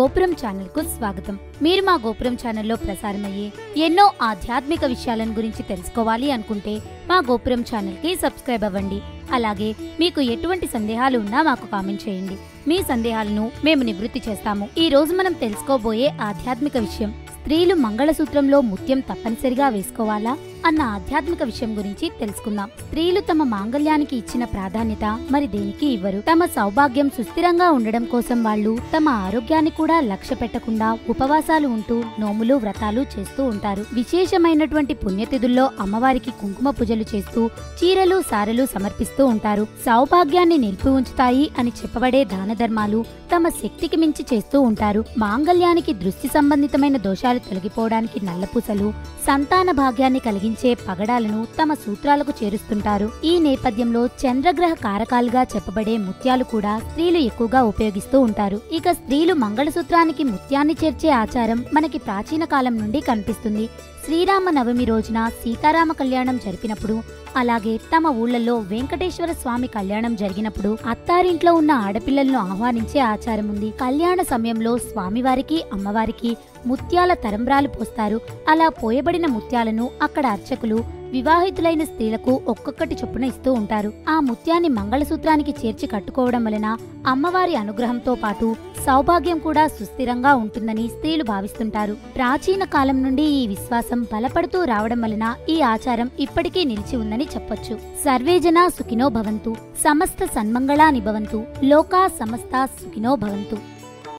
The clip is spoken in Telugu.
గోపురం ఛానల్కు స్వాగతం. మీరు మా గోపురం ఛానల్లో ప్రసారమయ్యే ఎన్నో ఆధ్యాత్మిక విషయాలను గురించి తెలుసుకోవాలి అనుకుంటే మా గోపురం ఛానల్కి సబ్స్క్రైబ్ అవ్వండి. అలాగే మీకు ఎటువంటి సందేహాలు ఉన్నా మాకు కామెంట్ చేయండి. మీ సందేహాలను మేము నివృత్తి చేస్తాము. ఈ రోజు మనం తెలుసుకోబోయే ఆధ్యాత్మిక విషయం స్త్రీలు మంగళసూత్రంలో ముత్యం తప్పనిసరిగా వేసుకోవాలా అన్న ఆధ్యాత్మిక విషయం గురించి తెలుసుకుందాం. స్త్రీలు తమ మాంగళ్యానికి ఇచ్చిన ప్రాధాన్యత మరి దేనికి ఇవ్వరు? తమ సౌభాగ్యం సుస్థిరంగా ఉండడం కోసం వాళ్ళు తమ ఆరోగ్యాన్ని కూడా లక్ష్య పెట్టకుండా ఉపవాసాలు ఉంటూ నోములు వ్రతాలు చేస్తూ ఉంటారు. విశేషమైనటువంటి పుణ్యతిథుల్లో అమ్మవారికి కుంకుమ పూజలు చేస్తూ చీరలు సారెలు సమర్పిస్తూ ఉంటారు. సౌభాగ్యాన్ని నిలిపి ఉంచుతాయి అని చెప్పబడే దాన ధర్మాలు తమ శక్తికి మించి చేస్తూ ఉంటారు. మాంగళ్యానికి దృష్టి సంబంధితమైన దోషాలు తొలగిపోవడానికి నల్లపూసలు సంతాన భాగ్యాన్ని కలిగించే పగడాలను తమ సూత్రాలకు చేరుస్తుంటారు. ఈ నేపథ్యంలో చంద్రగ్రహ కారకాలుగా చెప్పబడే ముత్యాలు కూడా స్త్రీలు ఎక్కువగా ఉపయోగిస్తూ ఉంటారు. ఇక స్త్రీలు మంగళసూత్రానికి ముత్యాన్ని చేర్చే ఆచారం మనకి ప్రాచీన కాలం నుండి కనిపిస్తుంది. శ్రీరామ నవమి రోజున సీతారామ కళ్యాణం జరిపినప్పుడు అలాగే తమ ఊళ్ళల్లో వెంకటేశ్వర స్వామి కళ్యాణం జరిగినప్పుడు అత్తారింట్లో ఉన్న ఆడపిల్లలను ఆహ్వానించే ఆచారం ఉంది. కళ్యాణ సమయంలో స్వామివారికి అమ్మవారికి ముత్యాల తరంబ్రాలు పోస్తారు. అలా పోయబడిన ముత్యాలను అక్కడ అర్చకులు వివాహితులైన స్త్రీలకు ఒక్కొక్కటి చొప్పున ఇస్తూ ఉంటారు. ఆ ముత్యాన్ని మంగళసూత్రానికి చేర్చి కట్టుకోవడం వలన అమ్మవారి అనుగ్రహంతో పాటు సౌభాగ్యం కూడా సుస్థిరంగా ఉంటుందని స్త్రీలు భావిస్తుంటారు. ప్రాచీన కాలం నుండి ఈ విశ్వాసం బలపడుతూ రావడం వలన ఈ ఆచారం ఇప్పటికీ నిలిచి ఉందని చెప్పొచ్చు. సర్వేజన సుఖినో భవంతు సమస్త సన్మంగళాని భవంతు లోకా సమస్త సుఖినో భవంతు.